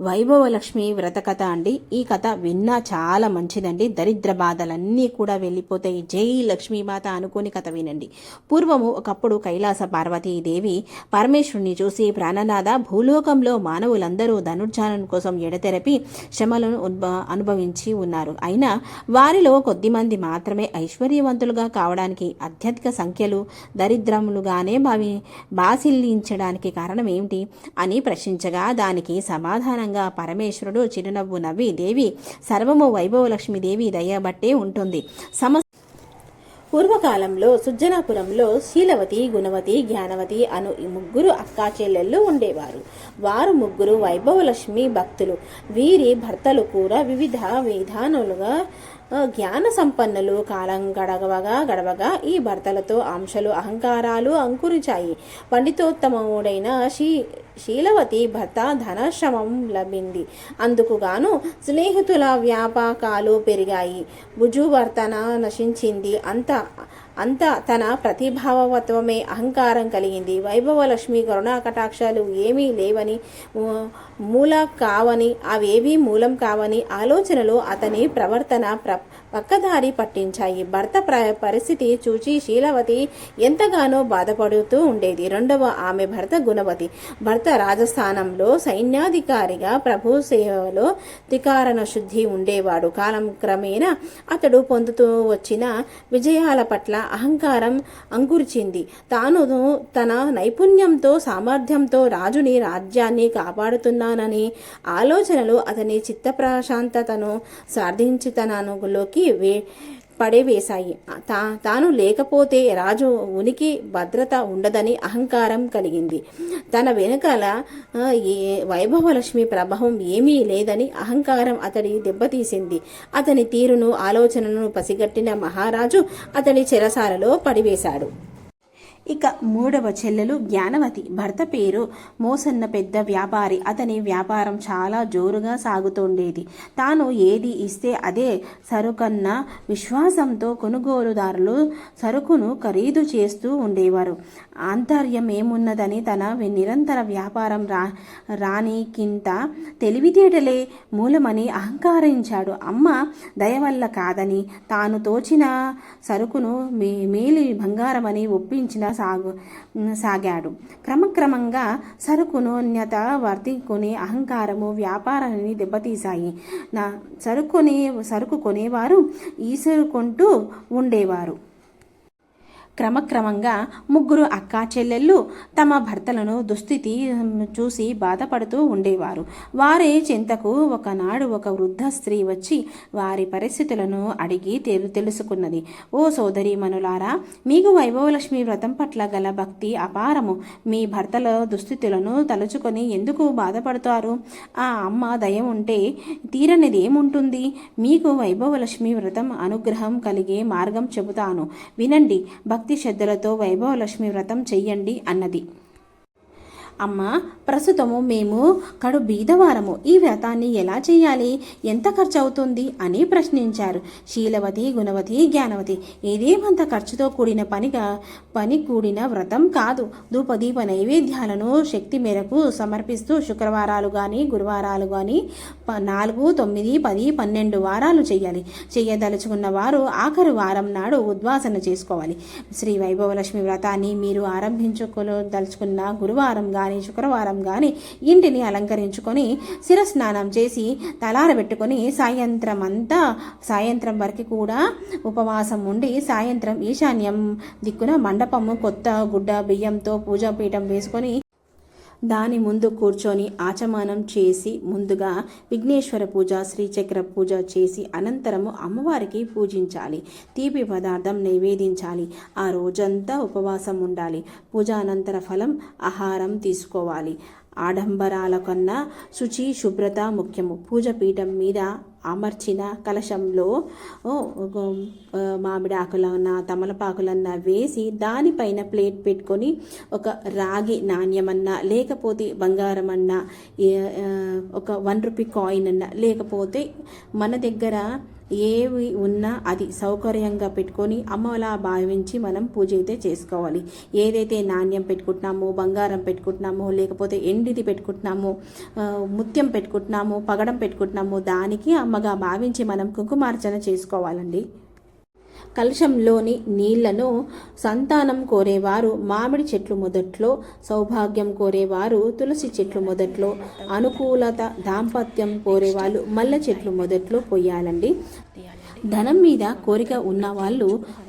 వైభవలక్ష్మి వ్రత కథ అండి. ఈ కథ విన్నా చాలా మంచిదండి. దరిద్ర బాధలన్నీ కూడా వెళ్ళిపోతాయి. జై లక్ష్మీమాత అనుకోని కథ వినండి. పూర్వము ఒకప్పుడు కైలాస పార్వతీదేవి పరమేశ్వరుని చూసి ప్రాణనాథ భూలోకంలో మానవులందరూ ధనుర్జానం కోసం ఎడతెరపి శ్రమలను అనుభవించి ఉన్నారు. అయినా వారిలో కొద్దిమంది మాత్రమే ఐశ్వర్యవంతులుగా కావడానికి అత్యధిక సంఖ్యలు దరిద్రములుగానే భావి బాసిల్లించడానికి కారణం ఏమిటి అని ప్రశ్నించగా దానికి సమాధానం సమాధానంగా పరమేశ్వరుడు చిరునవ్వు నవ్వి దేవి సర్వము వైభవలక్ష్మీదేవి దయబట్టే ఉంటుంది. సమ పూర్వకాలంలో సుజ్జనాపురంలో శీలవతి గుణవతి జ్ఞానవతి అను ఈ ముగ్గురు అక్కా చెల్లెళ్ళు ఉండేవారు. వారు ముగ్గురు వైభవలక్ష్మి భక్తులు. వీరి భర్తలు కూడా వివిధ విధానాలుగా జ్ఞాన సంపన్నులు. కాలం గడవగా గడవగా ఈ భర్తలతో అంశలు అహంకారాలు అంకురించాయి. పండితోత్తముడైన శ్రీ శీలవతి భర్త ధనశ్రమం లభింది. అందుకుగాను స్నేహితుల వ్యాపకాలు పెరిగాయి. భుజువర్తన నశించింది. అంత అంత తన ప్రతిభావత్వమే అహంకారం కలిగింది. వైభవలక్ష్మి కరుణా కటాక్షాలు ఏమీ లేవని మూల కావని అవేవీ మూలం కావని ఆలోచనలు అతని ప్రవర్తన ప్ర పక్కదారి పట్టించాయి. భర్త ప్ర పరిస్థితి చూచి శీలవతి ఎంతగానో బాధపడుతూ ఉండేది. రెండవ ఆమె భర్త గుణవతి. భర్త రాజస్థానంలో సైన్యాధికారిగా ప్రభు సేవలో త్రికారణ శుద్ధి ఉండేవాడు. కాలం క్రమేణా అతడు పొందుతూ వచ్చిన విజయాల పట్ల అహంకారం అంకురిచింది. తాను తన నైపుణ్యంతో సామర్థ్యంతో రాజుని రాజ్యాన్ని కాపాడుతున్నానని ఆలోచనలు అతని చిత్త ప్రశాంతతను సాధించుతనలోకి వే పడేవేశాయి. తా తాను లేకపోతే రాజు ఉనికి భద్రత ఉండదని అహంకారం కలిగింది. తన వెనుకల ఏ వైభవలక్ష్మి ప్రభావం ఏమీ లేదని అహంకారం అతడి దెబ్బతీసింది. అతని తీరును ఆలోచనను పసిగట్టిన మహారాజు అతడి చెరసాలలో పడివేశాడు. ఇక మూడవ చెల్లెలు జ్ఞానవతి. భర్త పేరు మోసన్న పెద్ద వ్యాపారి. అతని వ్యాపారం చాలా జోరుగా సాగుతుండేది. తాను ఏది ఇస్తే అదే సరుకన్న విశ్వాసంతో కొనుగోలుదారులు సరుకును ఖరీదు చేస్తూ ఉండేవారు. ఆంతర్యం ఏమున్నదని తన నిరంతర వ్యాపారం రా రానికింత తెలివితేటలే మూలమని అహంకారించాడు. అమ్మ దయ వల్ల కాదని తాను తోచిన సరుకును మే మేలి బంగారమని ఒప్పించిన సాగు సాగాడు. క్రమక్రమంగా సరుకునోన్యత వర్తికునే అహంకారము వ్యాపారాన్ని దెబ్బతీశాయి. నా సరుకునే సరుకు కొనేవారు ఈసరుకుంటూ ఉండేవారు. క్రమక్రమంగా ముగ్గురు అక్కా చెల్లెళ్ళు తమ భర్తలను దుస్థితి చూసి బాధపడుతూ ఉండేవారు. వారి చింతకు ఒకనాడు ఒక వృద్ధ స్త్రీ వచ్చి వారి పరిస్థితులను అడిగి తెలు తెలుసుకున్నది. ఓ సోదరి మనులారా మీకు వైభవలక్ష్మి వ్రతం పట్ల గల భక్తి అపారము. మీ భర్తల దుస్థితులను తలుచుకొని ఎందుకు బాధపడతారు? ఆ అమ్మ దయ ఉంటే తీరనిది ఏముంటుంది? మీకు వైభవలక్ష్మి వ్రతం అనుగ్రహం కలిగే మార్గం చెబుతాను. వినండి భక్తి శ్రద్ధలతో వైభవలక్ష్మి వ్రతం చెయ్యండి అన్నది. అమ్మ ప్రస్తుతము మేము కడు బీదవారము. ఈ వ్రతాన్ని ఎలా చేయాలి? ఎంత ఖర్చు అవుతుంది అని ప్రశ్నించారు. శీలవతి గుణవతి జ్ఞానవతి. ఏదేమంత ఖర్చుతో కూడిన పనిగా పని కూడిన వ్రతం కాదు. ధూపదీప నైవేద్యాలను శక్తి మేరకు సమర్పిస్తూ శుక్రవారాలు కానీ గురువారాలు కానీ ప- నాలుగు తొమ్మిది పది పన్నెండు వారాలు చేయాలి. చేయదలుచుకున్న వారు ఆఖరు వారం నాడు ఉద్వాసన చేసుకోవాలి. శ్రీ వైభవలక్ష్మి వ్రతాన్ని మీరు ఆరంభించుకోదలుచుకున్న గురువారంగా కానీ శుక్రవారం కానీ ఇంటిని అలంకరించుకొని శిరస్నానం చేసి తలారబెట్టుకొని సాయంత్రం అంతా సాయంత్రం వరకు కూడా ఉపవాసం ఉండి సాయంత్రం ఈశాన్యం దిక్కున మండపము కొత్త గుడ్డ బియ్యంతో పూజాపీఠం వేసుకొని దాని ముందు కూర్చొని ఆచమానం చేసి ముందుగా విఘ్నేశ్వర పూజ శ్రీచక్ర పూజ చేసి అనంతరము అమ్మవారికి పూజించాలి. తీపి పదార్థం నైవేదించాలి. ఆ రోజంతా ఉపవాసం ఉండాలి పూజ అనంతర ఫలం ఆహారం తీసుకోవాలి. ఆడంబరాల కన్నా శుచి శుభ్రత ముఖ్యము. పూజ పీఠం మీద అమర్చిన కలశంలో ఓ, మామిడి ఆకులన్న తమలపాకులన్న వేసి దానిపైన ప్లేట్ పెట్టుకొని ఒక రాగి నాణ్యమన్నా లేకపోతే బంగారం అన్నా ఒక వన్ రూపీ కాయిన్ అన్నా లేకపోతే మన దగ్గర ఏవి ఉన్నా అది సౌకర్యంగా పెట్టుకొని అమ్మలా భావించి మనం పూజ అయితే చేసుకోవాలి. ఏదైతే నాణ్యం పెట్టుకుంటున్నామో బంగారం పెట్టుకుంటున్నామో లేకపోతే ఎండిది పెట్టుకుంటున్నామో ముత్యం పెట్టుకుంటున్నామో పగడం పెట్టుకుంటున్నామో దానికి అమ్మగా భావించి మనం కుంకుమార్చన చేసుకోవాలండి. కలశంలోని నీళ్ళను సంతానం కోరేవారు. మామిడి చెట్లు మొదట్లో సౌభాగ్యం కోరేవారు. తులసి చెట్లు మొదట్లో అనుకూలత దాంపత్యం కోరేవాళ్ళు. మల్లె చెట్లు మొదట్లో పొయ్యాలండి ధనం మీద కోరిక ఉన్న వాళ్ళు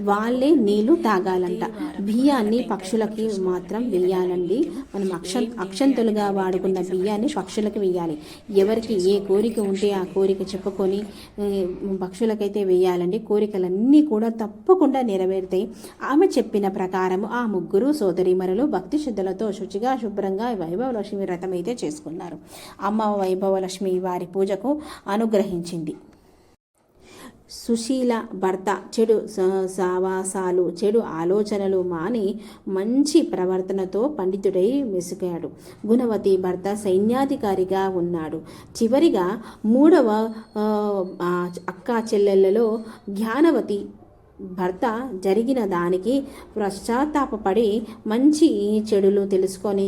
వాళ్ళే నీళ్ళు తాగాలంట. బియ్యాన్ని పక్షులకి మాత్రం వేయాలండి మనం అక్ష అక్షంతులుగా వాడుకున్న బియ్యాన్ని పక్షులకు వేయాలి ఎవరికి ఏ కోరిక ఉంటే ఆ కోరిక చెప్పుకొని పక్షులకైతే వేయాలండి కోరికలన్నీ కూడా తప్పకుండా నెరవేరుతాయి. ఆమె చెప్పిన ప్రకారము ఆ ముగ్గురు సోదరిమరులు భక్తి శ్రద్ధలతో శుచిగా శుభ్రంగా వైభవలక్ష్మి వ్రతం అయితే చేసుకున్నారు. అమ్మ వైభవలక్ష్మి వారి పూజకు అనుగ్రహించింది. సుశీల భర్త చెడు స- సావాసాలు చెడు ఆలోచనలు మాని మంచి ప్రవర్తనతో పండితుడై మెసుగాడు గుణవతి భర్త సైన్యాధికారిగా ఉన్నాడు. చివరిగా మూడవ అక్క అక్కా చెల్లెళ్ళలో జ్ఞానవతి భర్త జరిగిన దానికి పశ్చాత్తాపడి మంచి చెడులు తెలుసుకొని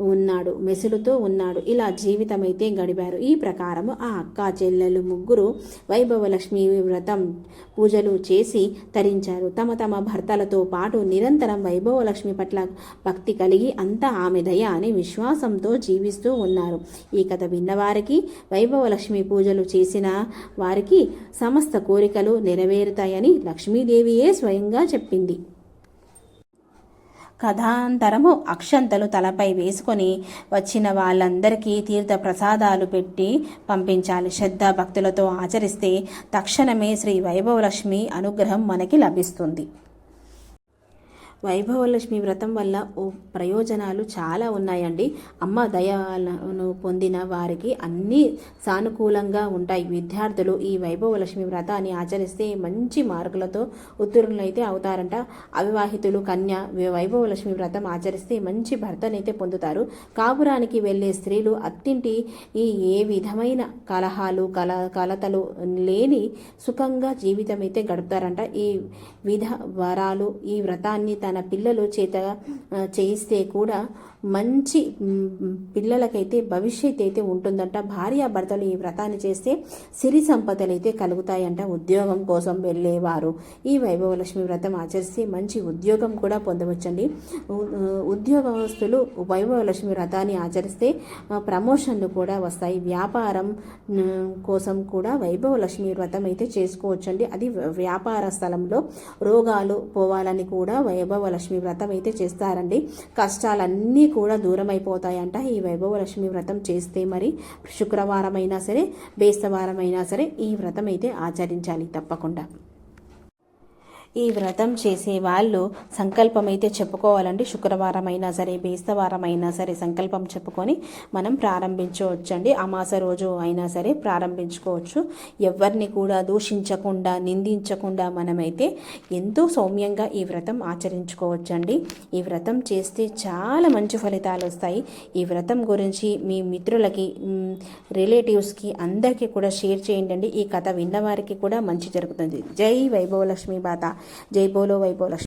ఉన్నాడు మెసులుతో ఉన్నాడు. ఇలా జీవితమైతే గడిపారు. ఈ ప్రకారము ఆ అక్క చెల్లెలు ముగ్గురు వైభవలక్ష్మి వ్రతం పూజలు చేసి తరించారు. తమ తమ భర్తలతో పాటు నిరంతరం వైభవలక్ష్మి పట్ల భక్తి కలిగి అంతా ఆమె దయ అని విశ్వాసంతో జీవిస్తూ ఉన్నారు. ఈ కథ విన్నవారికి వైభవలక్ష్మి పూజలు చేసిన వారికి సమస్త కోరికలు నెరవేరుతాయని లక్ష్మీదేవియే స్వయంగా చెప్పింది. కథాంతరము అక్షంతలు తలపై వేసుకొని వచ్చిన వాళ్ళందరికీ తీర్థ ప్రసాదాలు పెట్టి పంపించాలి. శ్రద్ధ భక్తులతో ఆచరిస్తే తక్షణమే శ్రీ వైభవలక్ష్మి అనుగ్రహం మనకి లభిస్తుంది. వైభవలక్ష్మి వ్రతం వల్ల ఓ ప్రయోజనాలు చాలా ఉన్నాయండి. అమ్మ దయను పొందిన వారికి అన్నీ సానుకూలంగా ఉంటాయి. విద్యార్థులు ఈ వైభవలక్ష్మి వ్రతాన్ని ఆచరిస్తే మంచి మార్కులతో ఉత్తీర్ణులైతే అవుతారంట. అవివాహితులు కన్య వైభవలక్ష్మి వ్రతం ఆచరిస్తే మంచి భర్తనైతే పొందుతారు. కాపురానికి వెళ్ళే స్త్రీలు అత్తింటి ఈ ఏ విధమైన కలహాలు కల కలతలు లేని సుఖంగా జీవితం అయితే గడుపుతారంట. ఈ విధ వరాలు ఈ వ్రతాన్ని తన పిల్లలు చేత చేయిస్తే కూడా మంచి పిల్లలకైతే భవిష్యత్ అయితే ఉంటుందంట. భార్య భర్తలు ఈ వ్రతాన్ని చేస్తే సిరి సంపదలు అయితే కలుగుతాయంట ఉద్యోగం కోసం వెళ్ళేవారు. ఈ వైభవలక్ష్మి వ్రతం ఆచరిస్తే మంచి ఉద్యోగం కూడా పొందవచ్చండి. ఉద్యోగస్తులు వైభవలక్ష్మి వ్రతాన్ని ఆచరిస్తే ప్రమోషన్లు కూడా వస్తాయి. వ్యాపారం కోసం కూడా వైభవలక్ష్మి వ్రతం అయితే చేసుకోవచ్చండి. అది వ్యాపార స్థలంలో రోగాలు పోవాలని కూడా వైభవలక్ష్మి వ్రతం అయితే చేస్తారండి. కష్టాలన్నీ కూడా దూరం అయిపోతాయంట ఈ వైభవలక్ష్మి వ్రతం చేస్తే మరి శుక్రవారం అయినా సరే బేస్తవారం అయినా సరే ఈ వ్రతం అయితే ఆచరించాలి తప్పకుండా. ఈ వ్రతం చేసే వాళ్ళు సంకల్పం అయితే చెప్పుకోవాలండి. శుక్రవారం అయినా సరే బేస్తవారం అయినా సరే సంకల్పం చెప్పుకొని మనం ప్రారంభించవచ్చండి. అమాస రోజు అయినా సరే ప్రారంభించుకోవచ్చు. ఎవరిని కూడా దూషించకుండా నిందించకుండా మనమైతే ఎంతో సౌమ్యంగా ఈ వ్రతం ఆచరించుకోవచ్చండి. ఈ వ్రతం చేస్తే చాలా మంచి ఫలితాలు వస్తాయి. ఈ వ్రతం గురించి మీ మిత్రులకి రిలేటివ్స్కి అందరికీ కూడా షేర్ చేయండి ఈ కథ విన్నవారికి కూడా మంచి జరుగుతుంది. జై వైభవలక్ష్మి బాత. జై బోలో వైభవలక్ష్మి